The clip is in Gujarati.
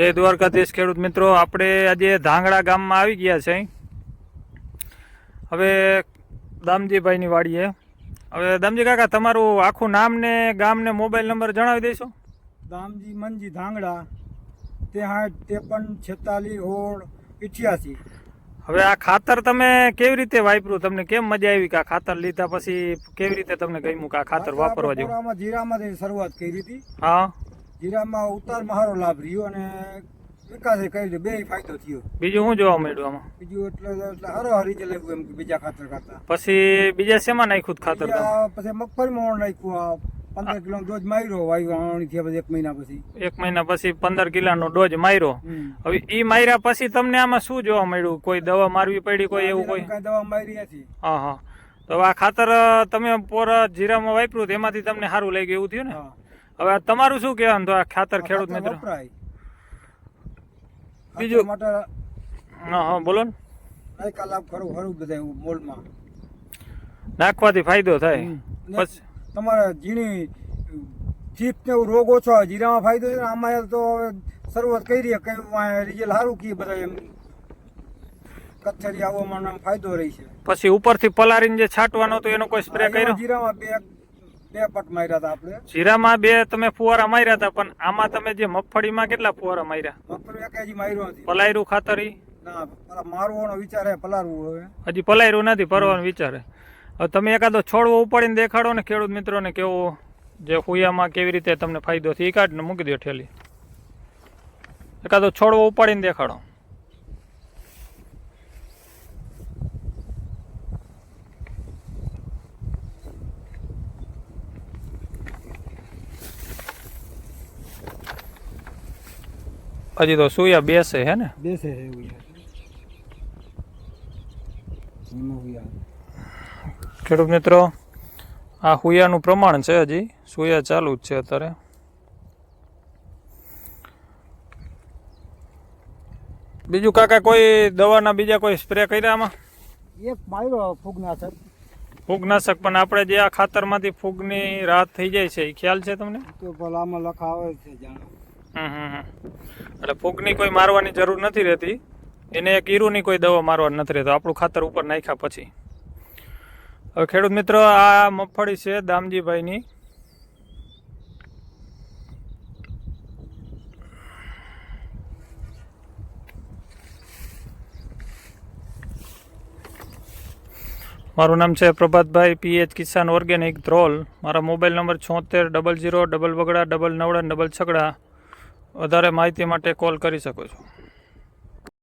જય દ્વારકાધીશ ખેડૂત મિત્રો. આપણે આજે ધાંગડા ગામમાં આવી ગયા છે. હવે દામજીભાઈની વાડીએ હવે દામજી કાકા તમારું આખું નામ ને ગામ ને મોબાઈલ નંબર જણાવી દેશો. દામજી મનજી ધાંગડા તેહાઠ ત્રેપન છેતાલીસ ઓળ ઇઠ્યાસી હવે આ ખાતર તમે કેવી રીતે વાપર્યું તમને કેમ મજા આવી કે આ ખાતર લીધા પછી કેવી રીતે તમને ગમ્યું કે આ ખાતર વાપરવા જેવું? જીરામાંથી શરૂઆત કરી હતી. હા. જીરામાં ઉતારમાં સારો લાભ રહ્યો અને વિકાસે કરી બે ફાયદો થયો. બીજું શું જોવા મળ્યું આમાં? બીજું એટલે એટલે સારો રીતે લેવું એમ કે બીજા ખાતર કરતા. પછી બીજા શેમાં નાખ્યું ખાતર પછી મગફળીમાં નાખ્યું આ પંદર કિલો ડોઝ માર્યો વાયુ થયા પછી એક મહિના પછી. એક મહિના પછી પંદર કિલોનો ડોઝ માર્યો. હવે એ માર્યા પછી તમને આમાં શું જોવા મળ્યું? કોઈ દવા મારવી પડી કોઈ એવું કોઈ? કાંઈ દવા મારી નથી. હા હા. તો આ ખાતર તમે પોર જીરામાં વાપર્યું તો એમાંથી તમને સારું લાગ્યું એવું થયું ને? હા. હવે તમારું શું કહેવાનું? તો આ ખાતર ખેડૂત મિત્રો. બીજું- હા હા બોલો ને. લાભ ખરું ખરું બધા મોલમાં. નાખવાથી ફાયદો થાય. તમારે ઝીણી ચીપ ને રોગ ઓછો આવે જીરામાં ફાયદો છે આમાં તો શરૂઆત કરી કઈ રિઝલ્ટ સારું કી બધા એમ. કચ્છરી આવવામાં ફાયદો રહી છે. પછી ઉપરથી પલારીને જે છાંટવાનો તો એનો કોઈ સ્પ્રે કર્યો? જીરામાં બે બે પટ માર્યા હતા આપણે. જીરામાં બે તમે ફુવારા માર્યા હતા પણ આમાં તમે જે મગફળીમાં કેટલા ફુવારા માર્યા? મગફળી પલાયરું ખાતર ના મારવાનો વિચાર હે પલારવું હવે. હજી પલાયરું નથી ભરવાનો વિચારે હવે તમે એકાદો છોડવો ઉપાડીને દેખાડો ને ખેડૂત મિત્રોને કેવો જે હુયામાં કેવી રીતે તમને ફાયદો થયો એ કાઢીને મૂકી દો ઠેલી. એકાદો છોડવો ઉપાડીને દેખાડો. હજી તો સુયા બેસે હે ને? બેસે છે. એવું ખેડૂત મિત્રો આ હુયાનું પ્રમાણ છે હજી. સુયા ચાલુ જ છે અત્યારે. બીજું કાકા કોઈ દવાના બીજા કોઈ સ્પ્રે કર્યા આમાં? એક માર્યો ફૂગનાશક. ફૂગનાશક પણ આપણે જે આ ખાતરમાંથી ફૂગની રાહત થઈ જાય છે એ ખ્યાલ છે તમને? તો ભલામાં આમાં લખાવે છે જાણે. એટલે ફૂગની કોઈ મારવાની જરૂર નથી રહેતી. એને એક ઈરુની કોઈ દવા મારવાની નથી રહેતો. આપણું ખાતર ઉપર નાખ્યા પછી. હવે ખેડૂત મિત્રો, આ મગફળી છે દામજીભાઈની. મારું નામ છે પ્રભાતભાઈ પીએચ કિસાન ઓર્ગેનિક ધ્રોલ. મારા મોબાઈલ નંબર છોતેર, ડબલ જીરો ડબલ બગડા, ડબલ નવડા, ડબલ છગડા. વધારે માહિતી માટે કોલ કરી શકો છો.